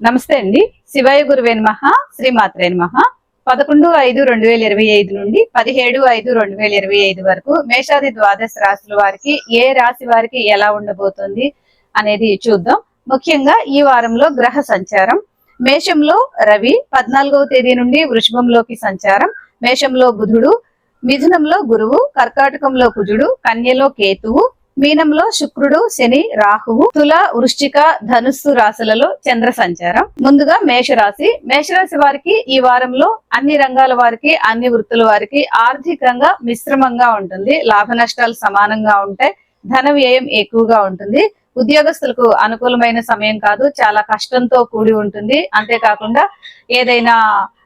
నమస్తే అండి. శివయ్య గురువే నమః శ్రీమాత్రే మహా పదకొండు ఐదు రెండు వేల ఇరవై ఐదు నుండి పదిహేడు ఐదు రెండు వేల ఇరవై ఐదు వరకు మేషాది ద్వాదశ రాశుల వారికి ఏ రాశి వారికి ఎలా ఉండబోతుంది అనేది చూద్దాం. ముఖ్యంగా ఈ వారంలో గ్రహ సంచారం. మేషంలో రవి పద్నాలుగవ తేదీ నుండి వృషభంలోకి సంచారం. మేషంలో బుధుడు మిథునంలో గురువు కర్కాటకంలో కుజుడు కన్యలో కేతువు మీనంలో శుక్రుడు శని రాహువు తుల వృశ్చిక ధనుస్సు రాశులలో చంద్ర సంచారం. ముందుగా మేషరాశి. మేషరాశి వారికి ఈ వారంలో అన్ని రంగాల వారికి అన్ని వృత్తుల వారికి ఆర్థికంగా మిశ్రమంగా ఉంటుంది. లాభ నష్టాలు సమానంగా ఉంటాయి. ధన వ్యయం ఎక్కువగా ఉంటుంది. ఉద్యోగస్తులకు అనుకూలమైన సమయం కాదు. చాలా కష్టంతో కూడి ఉంటుంది. అంతేకాకుండా ఏదైనా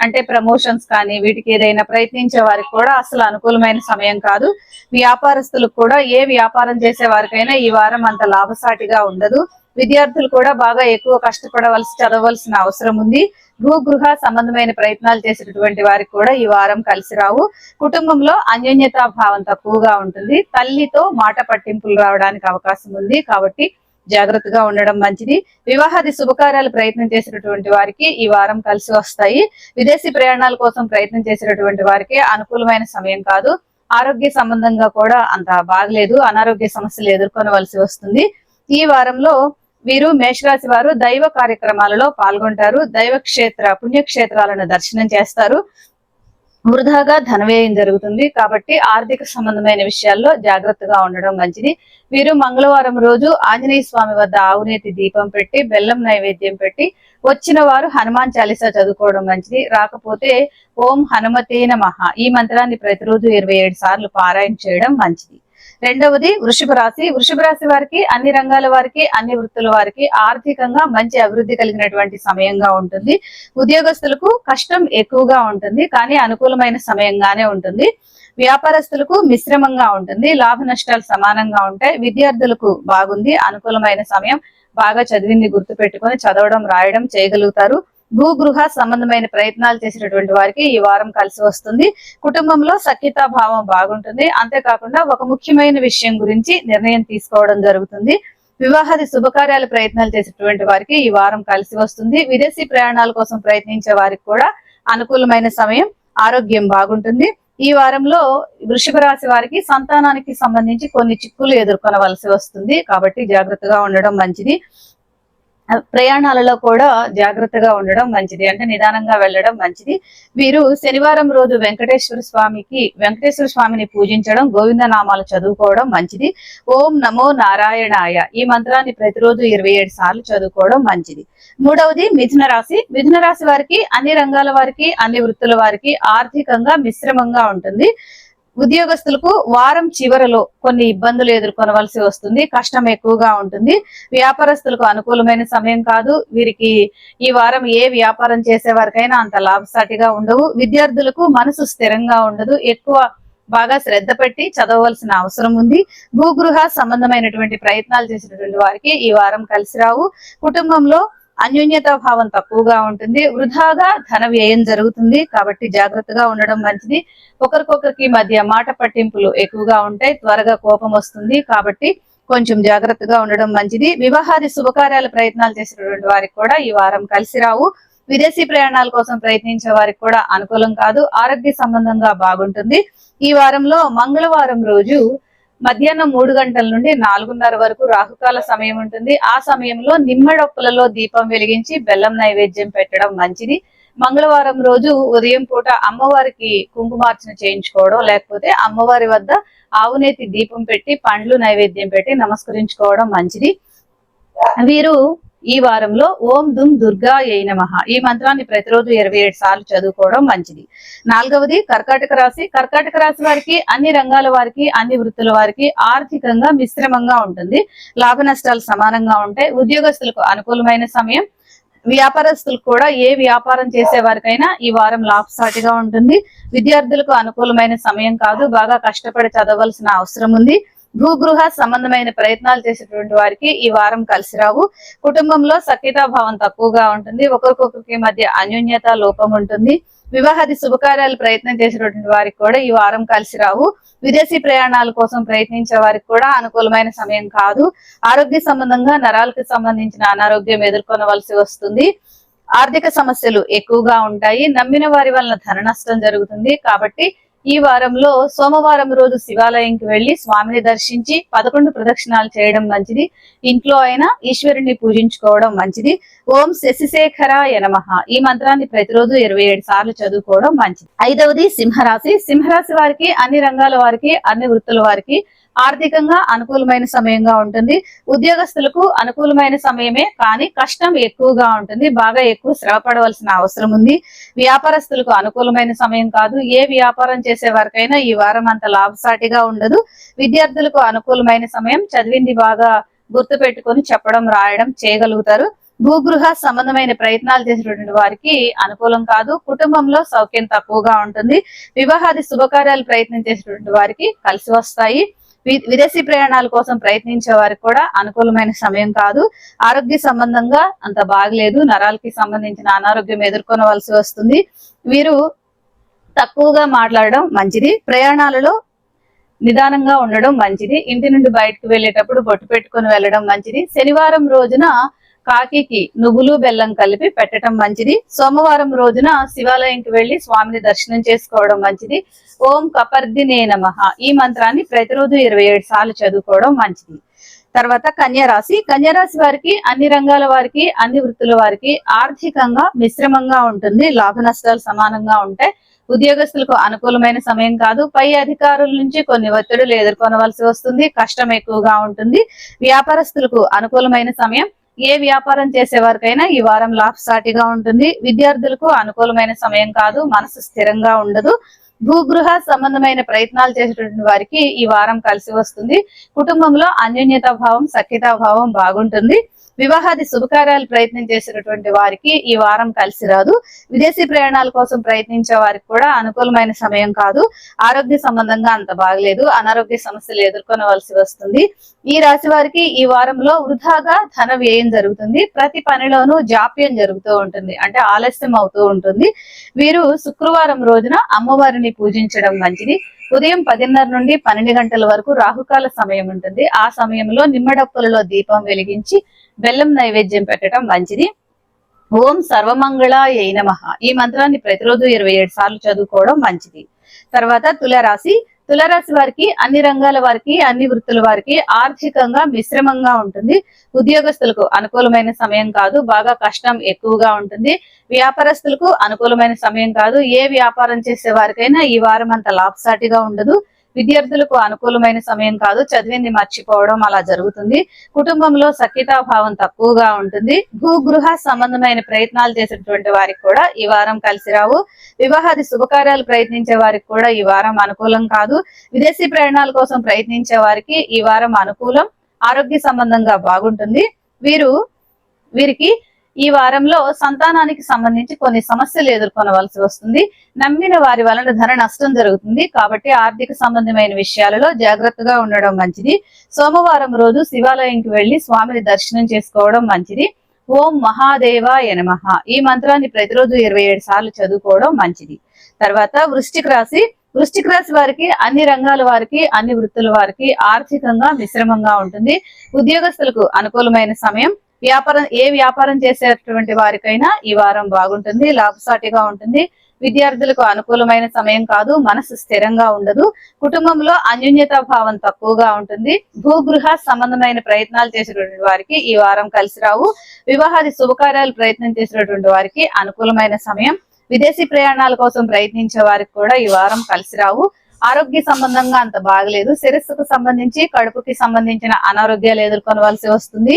అంటే ప్రమోషన్స్ కానీ వీటికి ఏదైనా ప్రయత్నించే వారికి కూడా అసలు అనుకూలమైన సమయం కాదు. వ్యాపారస్తులకు కూడా ఏ వ్యాపారం చేసే వారికైనా ఈ వారం అంత లాభసాటిగా ఉండదు. విద్యార్థులు కూడా బాగా ఎక్కువ కష్టపడవలసి చదవలసిన అవసరం ఉంది. భూగృహ సంబంధమైన ప్రయత్నాలు చేసేటటువంటి వారికి కూడా ఈ వారం కలిసి రావు. కుటుంబంలో అన్యోన్యతా భావం తక్కువగా ఉంటుంది. తల్లితో మాట పట్టింపులు రావడానికి అవకాశం ఉంది కాబట్టి జాగ్రత్తగా ఉండడం మంచిది. వివాహాది శుభకార్యాలు ప్రయత్నం చేసినటువంటి వారికి ఈ వారం కలిసి వస్తాయి. విదేశీ ప్రయాణాల కోసం ప్రయత్నం చేసినటువంటి వారికి అనుకూలమైన సమయం కాదు. ఆరోగ్య సంబంధంగా కూడా అంత బాగలేదు. అనారోగ్య సమస్యలు ఎదుర్కొనవలసి వస్తుంది. ఈ వారంలో వీరు మేషరాశి వారు దైవ కార్యక్రమాలలో పాల్గొంటారు. దైవ క్షేత్ర పుణ్యక్షేత్రాలను దర్శనం చేస్తారు. వృధాగా ధనవ్యయం జరుగుతుంది. కాబట్టి ఆర్థిక సంబంధమైన విషయాల్లో జాగ్రత్తగా ఉండడం మంచిది. వీరు మంగళవారం రోజు ఆంజనేయ స్వామి వద్ద ఆవునేతి దీపం పెట్టి బెల్లం నైవేద్యం పెట్టి వచ్చిన వారు హనుమాన్ చాలీసా చదువుకోవడం మంచిది. రాకపోతే ఓం హనుమతే నమః ఈ మంత్రాన్ని ప్రతిరోజు ఇరవై ఏడు సార్లు పారాయణ చేయడం మంచిది. రెండవది వృషభ రాశి. వృషభ రాశి వారికి అన్ని రంగాల వారికి అన్ని వృత్తుల వారికి ఆర్థికంగా మంచి అభివృద్ధి కలిగినటువంటి సమయంగా ఉంటుంది. ఉద్యోగస్తులకు కష్టం ఎక్కువగా ఉంటుంది కానీ అనుకూలమైన సమయంగానే ఉంటుంది. వ్యాపారస్తులకు మిశ్రమంగా ఉంటుంది లాభ నష్టాలు సమానంగా ఉంటాయి. విద్యార్థులకు బాగుంది అనుకూలమైన సమయం బాగా చదివింది గుర్తు పెట్టుకొని చదవడం రాయడం చేయగలుగుతారు. భూగృహ సంబంధమైన ప్రయత్నాలు చేసినటువంటి వారికి ఈ వారం కలిసి వస్తుంది. కుటుంబంలో సఖ్యతా భావం బాగుంటుంది. అంతేకాకుండా ఒక ముఖ్యమైన విషయం గురించి నిర్ణయం తీసుకోవడం జరుగుతుంది. వివాహాది శుభకార్యాల ప్రయత్నాలు చేసేటువంటి వారికి ఈ వారం కలిసి వస్తుంది. విదేశీ ప్రయాణాల కోసం ప్రయత్నించే వారికి కూడా అనుకూలమైన సమయం ఆరోగ్యం బాగుంటుంది. ఈ వారంలో వృషభ రాశి వారికి సంతానానికి సంబంధించి కొన్ని చిక్కులు ఎదుర్కొనవలసి వస్తుంది. కాబట్టి జాగ్రత్తగా ఉండడం మంచిది. ప్రయాణాలలో కూడా జాగ్రత్తగా ఉండడం మంచిది. అంటే నిదానంగా వెళ్ళడం మంచిది. వీరు శనివారం రోజు వెంకటేశ్వర స్వామికి వెంకటేశ్వర స్వామిని పూజించడం గోవింద నామాలు చదువుకోవడం మంచిది. ఓం నమో నారాయణాయ. ఈ మంత్రాన్ని ప్రతిరోజు ఇరవై ఏడు సార్లు చదువుకోవడం మంచిది. మూడవది మిథున రాశి. మిథున రాశి వారికి అన్ని రంగాల వారికి అన్ని వృత్తుల వారికి ఆర్థికంగా మిశ్రమంగా ఉంటుంది. ఉద్యోగస్తులకు వారం చివరలో కొన్ని ఇబ్బందులు ఎదుర్కొనవలసి వస్తుంది. కష్టం ఎక్కువగా ఉంటుంది. వ్యాపారస్తులకు అనుకూలమైన సమయం కాదు. వీరికి ఈ వారం ఏ వ్యాపారం చేసే వారికైనా అంత లాభసాటిగా ఉండవు. విద్యార్థులకు మనసు స్థిరంగా ఉండదు. ఎక్కువ బాగా శ్రద్ధ పెట్టి చదవవలసిన అవసరం ఉంది. భూగృహ సంబంధమైనటువంటి ప్రయత్నాలు చేసినటువంటి వారికి ఈ వారం కలిసి రావు. కుటుంబంలో అన్యోన్యతా భావం తక్కువగా ఉంటుంది. వృధాగా ధన వ్యయం జరుగుతుంది. కాబట్టి జాగ్రత్తగా ఉండడం మంచిది. ఒకరికొకరికి మధ్య మాట పట్టింపులు ఎక్కువగా ఉంటాయి. త్వరగా కోపం వస్తుంది. కాబట్టి కొంచెం జాగ్రత్తగా ఉండడం మంచిది. వివాహాది శుభకార్యాల ప్రయత్నాలు చేసినటువంటి వారికి కూడా ఈ వారం కలిసి రావు. విదేశీ ప్రయాణాల కోసం ప్రయత్నించే వారికి కూడా అనుకూలం కాదు. ఆరోగ్య సంబంధంగా బాగుంటుంది. ఈ వారంలో మంగళవారం రోజు మధ్యాహ్నం మూడు గంటల నుండి నాలుగున్నర వరకు రాహుకాల సమయం ఉంటుంది. ఆ సమయంలో నిమ్మడొక్కలలో దీపం వెలిగించి బెల్లం నైవేద్యం పెట్టడం మంచిది. మంగళవారం రోజు ఉదయం పూట అమ్మవారికి కుంకుమార్చన చేయించుకోవడం లేకపోతే అమ్మవారి వద్ద ఆవునేతి దీపం పెట్టి పండ్లు నైవేద్యం పెట్టి నమస్కరించుకోవడం మంచిది. వీరు ఈ వారంలో ఓం దుమ్ దుర్గా ఏ నమః. ఈ మంత్రాన్ని ప్రతిరోజు ఇరవై ఏడు సార్లు చదువుకోవడం మంచిది. నాలుగవది కర్కాటక రాశి. కర్కాటక రాశి వారికి అన్ని రంగాల వారికి అన్ని వృత్తుల వారికి ఆర్థికంగా మిశ్రమంగా ఉంటుంది. లాభ నష్టాలు సమానంగా ఉంటాయి. ఉద్యోగస్తులకు అనుకూలమైన సమయం. వ్యాపారస్తులకు కూడా ఏ వ్యాపారం చేసే వారికైనా ఈ వారం లాభసాటిగా ఉంటుంది. విద్యార్థులకు అనుకూలమైన సమయం కాదు. బాగా కష్టపడి చదవలసిన అవసరం ఉంది. భూగృహ సంబంధమైన ప్రయత్నాలు చేసేటువంటి వారికి ఈ వారం కలిసి రావు. కుటుంబంలో సఖ్యతా భావం తక్కువగా ఉంటుంది. ఒకరికొకరికి మధ్య అన్యోన్యత లోపం ఉంటుంది. వివాహాది శుభకార్యాలు ప్రయత్నం చేసేటువంటి వారికి కూడా ఈ వారం కలిసి రావు. విదేశీ ప్రయాణాల కోసం ప్రయత్నించే వారికి కూడా అనుకూలమైన సమయం కాదు. ఆరోగ్య సంబంధంగా నరాలకు సంబంధించిన అనారోగ్యం ఎదుర్కొనవలసి వస్తుంది. ఆర్థిక సమస్యలు ఎక్కువగా ఉంటాయి. నమ్మిన వారి వలన ధన నష్టం జరుగుతుంది. కాబట్టి ఈ వారంలో సోమవారం రోజు శివాలయంకి వెళ్ళి స్వామిని దర్శించి పదకొండు ప్రదక్షిణాలు చేయడం మంచిది. ఇంట్లో అయినా ఈశ్వరుణ్ణి పూజించుకోవడం మంచిది. ఓం శశిశేఖరాయ యనమహ ఈ మంత్రాన్ని ప్రతిరోజు ఇరవై ఏడు సార్లు చదువుకోవడం మంచిది. ఐదవది సింహరాశి. సింహరాశి వారికి అన్ని రంగాల వారికి అన్ని వృత్తుల వారికి ఆర్థికంగా అనుకూలమైన సమయంగా ఉంటుంది. ఉద్యోగస్తులకు అనుకూలమైన సమయమే కానీ కష్టం ఎక్కువగా ఉంటుంది. బాగా ఎక్కువ శ్రమ పడవలసిన అవసరం ఉంది. వ్యాపారస్తులకు అనుకూలమైన సమయం కాదు. ఏ వ్యాపారం చేసే వారికైనా ఈ వారం అంత లాభసాటిగా ఉండదు. విద్యార్థులకు అనుకూలమైన సమయం చదివింది బాగా గుర్తు పెట్టుకొని చెప్పడం రాయడం చేయగలుగుతారు. భూగృహ సంబంధమైన ప్రయత్నాలు చేసేటువంటి వారికి అనుకూలం కాదు. కుటుంబంలో సౌఖ్యం తక్కువగా ఉంటుంది. వివాహాది శుభకార్యాలు ప్రయత్నం చేసేటువంటి వారికి కలిసి వస్తాయి. విదేశీ ప్రయాణాల కోసం ప్రయత్నించే వారికి కూడా అనుకూలమైన సమయం కాదు. ఆరోగ్య సంబంధంగా అంత బాగలేదు. నరాలకి సంబంధించిన అనారోగ్యం ఎదుర్కొనవలసి వస్తుంది. వీరు తక్కువగా మాట్లాడడం మంచిది. ప్రయాణాలలో నిదానంగా ఉండడం మంచిది. ఇంటి నుండి బయటకు వెళ్ళేటప్పుడు బొట్టు పెట్టుకొని వెళ్ళడం మంచిది. శనివారం రోజున కాకికి నువ్వులు బెల్లం కలిపి పెట్టడం మంచిది. సోమవారం రోజున శివాలయంకి వెళ్ళి స్వామిని దర్శనం చేసుకోవడం మంచిది. ఓం కపర్దినే నమః. ఈ మంత్రాన్ని ప్రతిరోజు ఇరవై ఏడు సార్లు చదువుకోవడం మంచిది. తర్వాత కన్యరాశి. కన్యారాశి వారికి అన్ని రంగాల వారికి అన్ని వృత్తుల వారికి ఆర్థికంగా మిశ్రమంగా ఉంటుంది. లాభ నష్టాలు సమానంగా ఉంటాయి. ఉద్యోగస్తులకు అనుకూలమైన సమయం కాదు. పై అధికారుల నుంచి కొన్ని ఒత్తిడులు ఎదుర్కొనవలసి వస్తుంది. కష్టం ఎక్కువగా ఉంటుంది. వ్యాపారస్తులకు అనుకూలమైన సమయం. ఏ వ్యాపారం చేసే వారికైనా ఈ వారం లాభసాటిగా ఉంటుంది. విద్యార్థులకు అనుకూలమైన సమయం కాదు మనసు స్థిరంగా ఉండదు. భూగృహ సంబంధమైన ప్రయత్నాలు చేసేటువంటి వారికి ఈ వారం కలిసి వస్తుంది. కుటుంబంలో అన్యోన్యతా భావం సఖ్యతా భావం బాగుంటుంది. వివాహాది శుభకార్యాలు ప్రయత్నం చేసినటువంటి వారికి ఈ వారం కలిసి రాదు. విదేశీ ప్రయాణాల కోసం ప్రయత్నించే వారికి కూడా అనుకూలమైన సమయం కాదు. ఆరోగ్య సంబంధంగా అంత బాగలేదు. అనారోగ్య సమస్యలు ఎదుర్కొనవలసి వస్తుంది. ఈ రాశి వారికి ఈ వారంలో వృధాగా ధన వ్యయం జరుగుతుంది. ప్రతి పనిలోనూ జాప్యం జరుగుతూ ఉంటుంది. అంటే ఆలస్యం అవుతూ ఉంటుంది. వీరు శుక్రవారం రోజున అమ్మవారిని పూజించడం మంచిది. ఉదయం పదిన్నర నుండి పన్నెండు గంటల వరకు రాహుకాల సమయం ఉంటుంది. ఆ సమయంలో నిమ్మడప్పులలో దీపం వెలిగించి బెల్లం నైవేద్యం పెట్టడం మంచిది. ఓం సర్వమంగళ నమ. ఈ మంత్రాన్ని ప్రతిరోజు ఇరవై ఏడు సార్లు చదువుకోవడం మంచిది. తర్వాత తులరాశి తులరాశి వారికి అన్ని రంగాల వారికి అన్ని వృత్తుల వారికి ఆర్థికంగా మిశ్రమంగా ఉంటుంది. ఉద్యోగస్తులకు అనుకూలమైన సమయం కాదు బాగా కష్టం ఎక్కువగా ఉంటుంది. వ్యాపారస్తులకు అనుకూలమైన సమయం కాదు. ఏ వ్యాపారం చేసే వారికైనా ఈ వారం అంత లాభసాటిగా ఉండదు. విద్యార్థులకు అనుకూలమైన సమయం కాదు చదివింది మర్చిపోవడం అలా జరుగుతుంది. కుటుంబంలో సఖ్యతాభావం తక్కువగా ఉంటుంది. భూగృహ సంబంధమైన ప్రయత్నాలు చేసినటువంటి వారికి కూడా ఈ వారం కలిసి రావు. వివాహాది శుభకార్యాలు ప్రయత్నించే వారికి కూడా ఈ వారం అనుకూలం కాదు. విదేశీ ప్రయాణాల కోసం ప్రయత్నించే వారికి ఈ వారం అనుకూలం ఆరోగ్య సంబంధంగా బాగుంటుంది. వీరు వీరికి ఈ వారంలో సంతానానికి సంబంధించి కొన్ని సమస్యలు ఎదుర్కొనవలసి వస్తుంది. నమ్మిన వారి వలన ధన నష్టం జరుగుతుంది. కాబట్టి ఆర్థిక సంబంధమైన విషయాలలో జాగ్రత్తగా ఉండడం మంచిది. సోమవారం రోజు శివాలయంకి వెళ్ళి స్వామిని దర్శనం చేసుకోవడం మంచిది. ఓం మహాదేవ నమః. ఈ మంత్రాన్ని ప్రతిరోజు ఇరవై ఏడు సార్లు చదువుకోవడం మంచిది. తర్వాత వృశ్చిక రాశి. వృశ్చిక రాశి వారికి అన్ని రంగాల వారికి అన్ని వృత్తుల వారికి ఆర్థికంగా మిశ్రమంగా ఉంటుంది. ఉద్యోగస్తులకు అనుకూలమైన సమయం. వ్యాపారం ఏ వ్యాపారం చేసేటువంటి వారికైనా ఈ వారం బాగుంటుంది లాభసాటిగా ఉంటుంది. విద్యార్థులకు అనుకూలమైన సమయం కాదు మనసు స్థిరంగా ఉండదు. కుటుంబంలో అన్యోన్యతా భావం తక్కువగా ఉంటుంది. భూగృహ సంబంధమైన ప్రయత్నాలు చేసినటువంటి వారికి ఈ వారం కలిసి రావు. వివాహాది శుభకార్యాలు ప్రయత్నం చేసినటువంటి వారికి అనుకూలమైన సమయం. విదేశీ ప్రయాణాల కోసం ప్రయత్నించే వారికి కూడా ఈ వారం కలిసి రావు. ఆరోగ్య సంబంధంగా అంత బాగలేదు. శిరస్సుకు సంబంధించి కడుపుకి సంబంధించిన అనారోగ్యాలు ఎదుర్కొనవలసి వస్తుంది.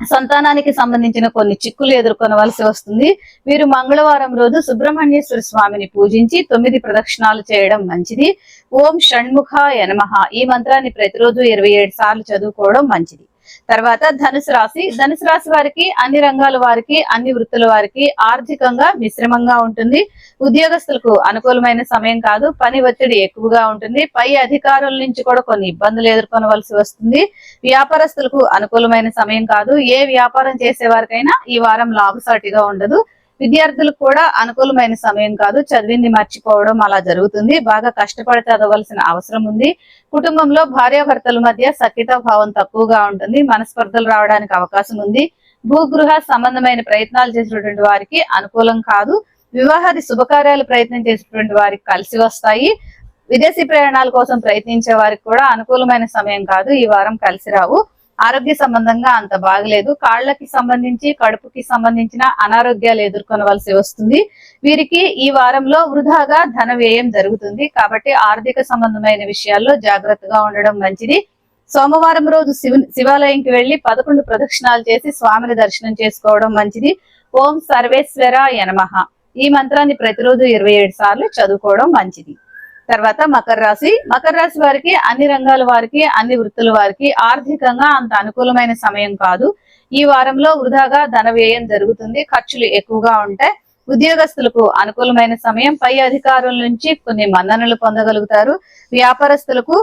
సంతానానికి సంబంధించిన కొన్ని చిక్కులు ఎదుర్కొనవలసి వస్తుంది. మీరు మంగళవారం రోజు సుబ్రహ్మణ్యేశ్వర స్వామిని పూజించి తొమ్మిది ప్రదక్షిణాలు చేయడం మంచిది. ఓం షణ్ముఖ యనమహ ఈ మంత్రాన్ని ప్రతిరోజు ఇరవై ఏడు సార్లు చదువుకోవడం మంచిది. తర్వాత ధనుసు రాశి. ధనుసు రాశి వారికి అన్ని రంగాల వారికి అన్ని వృత్తుల వారికి ఆర్థికంగా మిశ్రమంగా ఉంటుంది. ఉద్యోగస్తులకు అనుకూలమైన సమయం కాదు. పని ఒత్తిడి ఎక్కువగా ఉంటుంది. పై అధికారుల నుంచి కూడా కొన్ని ఇబ్బందులు ఎదుర్కొనవలసి వస్తుంది. వ్యాపారస్తులకు అనుకూలమైన సమయం కాదు. ఏ వ్యాపారం చేసే వారికైనా ఈ వారం లాభసాటిగా ఉండదు. విద్యార్థులకు కూడా అనుకూలమైన సమయం కాదు. చదివింది మర్చిపోవడం అలా జరుగుతుంది. బాగా కష్టపడి చదవలసిన అవసరం ఉంది. కుటుంబంలో భార్యాభర్తల మధ్య సఖిత భావం తక్కువగా ఉంటుంది. మనస్పర్ధలు రావడానికి అవకాశం ఉంది. భూగృహ సంబంధమైన ప్రయత్నాలు చేసినటువంటి వారికి అనుకూలం కాదు. వివాహాది శుభకార్యాలు ప్రయత్నం చేసినటువంటి వారికి కలిసి వస్తాయి. విదేశీ ప్రయాణాల కోసం ప్రయత్నించే వారికి కూడా అనుకూలమైన సమయం కాదు. ఈ వారం కలిసి రావు. ఆరోగ్య సంబంధంగా అంత బాగలేదు. కాళ్ళకి సంబంధించి కడుపుకి సంబంధించిన అనారోగ్యాలు ఎదుర్కొనవలసి వస్తుంది. వీరికి ఈ వారంలో వృధాగా ధన వ్యయం జరుగుతుంది. కాబట్టి ఆర్థిక సంబంధమైన విషయాల్లో జాగ్రత్తగా ఉండడం మంచిది. సోమవారం రోజు శివ శివాలయంకి వెళ్ళి పదకొండు ప్రదక్షిణాలు చేసి స్వామిని దర్శనం చేసుకోవడం మంచిది. ఓం సర్వేశ్వర యనమహ ఈ మంత్రాన్ని ప్రతిరోజు ఇరవై ఏడు సార్లు చదువుకోవడం మంచిది. తర్వాత మకర రాశి. మకర రాశి వారికి అన్ని రంగాల వారికి అన్ని వృత్తుల వారికి ఆర్థికంగా అంత అనుకూలమైన సమయం కాదు. ఈ వారంలో వృధాగా ధన వ్యయం జరుగుతుంది. ఖర్చులు ఎక్కువగా ఉంటాయి ఉద్యోగస్తులకు అనుకూలమైన సమయం. పై అధికారుల నుంచి కొన్ని మన్ననలు పొందగలుగుతారు. వ్యాపారస్తులకు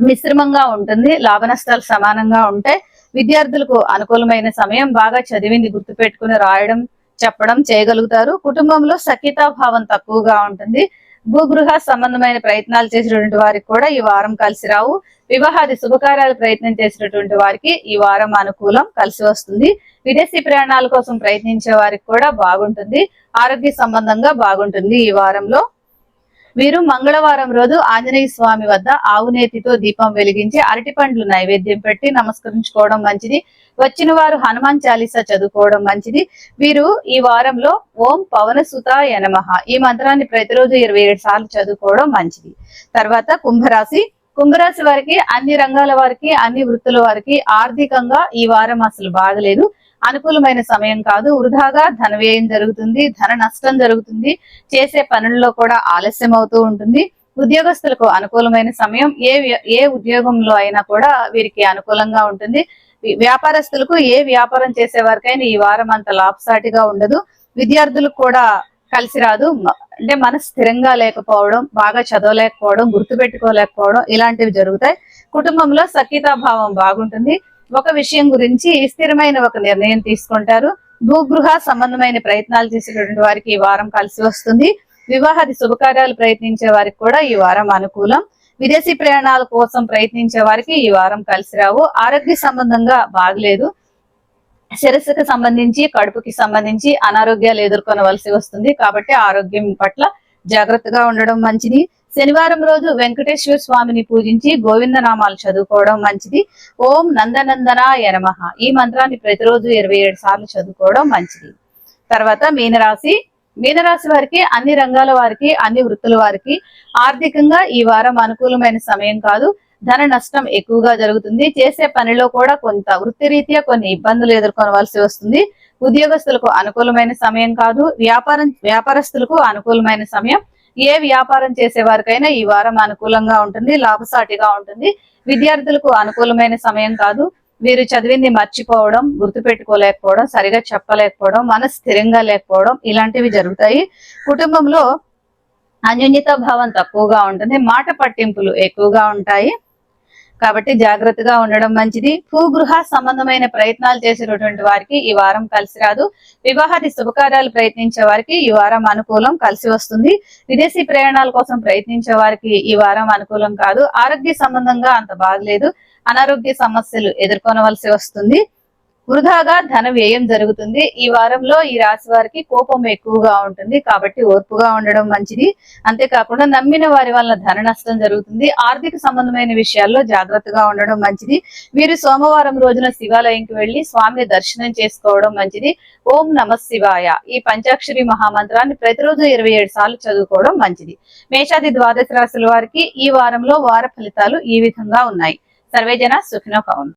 మిశ్రమంగా ఉంటుంది. లాభ నష్టాలు సమానంగా ఉంటాయి విద్యార్థులకు అనుకూలమైన సమయం. బాగా చదివింది గుర్తుపెట్టుకుని రాయడం చెప్పడం చేయగలుగుతారు. కుటుంబంలో సఖ్యతా భావం తక్కువగా ఉంటుంది. భూగృహ సంబంధమైన ప్రయత్నాలు చేసినటువంటి వారికి కూడా ఈ వారం కలిసి రావు. వివాహాది శుభకార్యాలు ప్రయత్నం చేసినటువంటి వారికి ఈ వారం అనుకూలం కలిసి వస్తుంది. విదేశీ ప్రయాణాల కోసం ప్రయత్నించే వారికి కూడా బాగుంటుంది. ఆరోగ్య సంబంధంగా బాగుంటుంది ఈ వారంలో. వీరు మంగళవారం రోజు ఆంజనేయ స్వామి వద్ద ఆవునేతితో దీపం వెలిగించి అరటి పండ్లు నైవేద్యం పెట్టి నమస్కరించుకోవడం మంచిది. వచ్చిన వారు హనుమాన్ చాలీసా చదువుకోవడం మంచిది. వీరు ఈ వారంలో ఓం పవన సుత ఈ మంత్రాన్ని ప్రతిరోజు ఇరవై ఏడు సార్లు చదువుకోవడం మంచిది. తర్వాత కుంభరాశి. కుంభరాశి వారికి అన్ని రంగాల వారికి అన్ని వృత్తుల వారికి ఆర్థికంగా ఈ వారం అసలు బాగలేదు. అనుకూలమైన సమయం కాదు. వృధాగా ధన వ్యయం జరుగుతుంది ధన నష్టం జరుగుతుంది. చేసే పనుల్లో కూడా ఆలస్యం అవుతూ ఉంటుంది. ఉద్యోగస్తులకు అనుకూలమైన సమయం ఏ ఏ ఉద్యోగంలో అయినా కూడా వీరికి అనుకూలంగా ఉంటుంది. వ్యాపారస్తులకు ఏ వ్యాపారం చేసే వారికైనా ఈ వారం అంత లాభసాటిగా ఉండదు. విద్యార్థులకు కూడా కలిసి రాదు. అంటే మనసు స్థిరంగా లేకపోవడం బాగా చదవలేకపోవడం గుర్తుపెట్టుకోలేకపోవడం ఇలాంటివి జరుగుతాయి. కుటుంబంలో సఖ్యతా భావం బాగుంటుంది. ఒక విషయం గురించి స్థిరమైన ఒక నిర్ణయం తీసుకుంటారు. భూగృహ సంబంధమైన ప్రయత్నాలు చేసేటటువంటి వారికి ఈ వారం కలిసి వస్తుంది. వివాహాది శుభకార్యాలు ప్రయత్నించే వారికి కూడా ఈ వారం అనుకూలం. విదేశీ ప్రయాణాల కోసం ప్రయత్నించే వారికి ఈ వారం కలిసి రావు. ఆరోగ్య సంబంధంగా బాగలేదు. శిరస్సుకు సంబంధించి కడుపుకి సంబంధించి అనారోగ్యాలు ఎదుర్కొనవలసి వస్తుంది. కాబట్టి ఆరోగ్యం పట్ల జాగ్రత్తగా ఉండడం మంచిది. శనివారం రోజు వెంకటేశ్వర స్వామిని పూజించి గోవింద నామాలు చదువుకోవడం మంచిది. ఓం నందనందన యనమహ ఈ మంత్రాన్ని ప్రతిరోజు ఇరవై ఏడు సార్లు చదువుకోవడం మంచిది. తర్వాత మీనరాశి. మీనరాశి వారికి అన్ని రంగాల వారికి అన్ని వృత్తుల వారికి ఆర్థికంగా ఈ వారం అనుకూలమైన సమయం కాదు. ధన నష్టం ఎక్కువగా జరుగుతుంది. చేసే పనిలో కూడా కొంత వృత్తిరీత్యా కొన్ని ఇబ్బందులు ఎదుర్కొనవలసి వస్తుంది. ఉద్యోగస్తులకు అనుకూలమైన సమయం కాదు. వ్యాపారం వ్యాపారస్తులకు అనుకూలమైన సమయం. ఏ వ్యాపారం చేసే వారికైనా ఈ వారం అనుకూలంగా ఉంటుంది లాభసాటిగా ఉంటుంది. విద్యార్థులకు అనుకూలమైన సమయం కాదు. వీరు చదివింది మర్చిపోవడం గుర్తుపెట్టుకోలేకపోవడం సరిగా చెప్పలేకపోవడం మనసు స్థిరంగా లేకపోవడం ఇలాంటివి జరుగుతాయి. కుటుంబంలో అన్యోన్యత భావం తక్కువగా ఉంటుంది మాట పట్టింపులు ఎక్కువగా ఉంటాయి. కాబట్టి జాగ్రత్తగా ఉండడం మంచిది. భూగృహ సంబంధమైన ప్రయత్నాలు చేసేటటువంటి వారికి ఈ వారం కలిసి రాదు. వివాహాది శుభకార్యాలు ప్రయత్నించే వారికి ఈ వారం అనుకూలం కలిసి వస్తుంది. విదేశీ ప్రయాణాల కోసం ప్రయత్నించే వారికి ఈ వారం అనుకూలం కాదు. ఆరోగ్య సంబంధంగా అంత బాగలేదు అనారోగ్య సమస్యలు ఎదుర్కొనవలసి వస్తుంది. వృధాగా ధన వ్యయం జరుగుతుంది. ఈ వారంలో ఈ రాశి వారికి కోపం ఎక్కువగా ఉంటుంది. కాబట్టి ఓర్పుగా ఉండడం మంచిది. అంతేకాకుండా నమ్మిన వారి వల్ల ధన నష్టం జరుగుతుంది. ఆర్థిక సంబంధమైన విషయాల్లో జాగ్రత్తగా ఉండడం మంచిది. మీరు సోమవారం రోజున శివాలయంకి వెళ్ళి స్వామిని దర్శనం చేసుకోవడం మంచిది. ఓం నమ శివాయ. ఈ పంచాక్షరి మహామంత్రాన్ని ప్రతిరోజు ఇరవై ఏడు సార్లు చదువుకోవడం మంచిది. మేషాది ద్వాదశ రాశుల వారికి ఈ వారంలో వార ఫలితాలు ఈ విధంగా ఉన్నాయి. సర్వేజన సుఖినో పవన్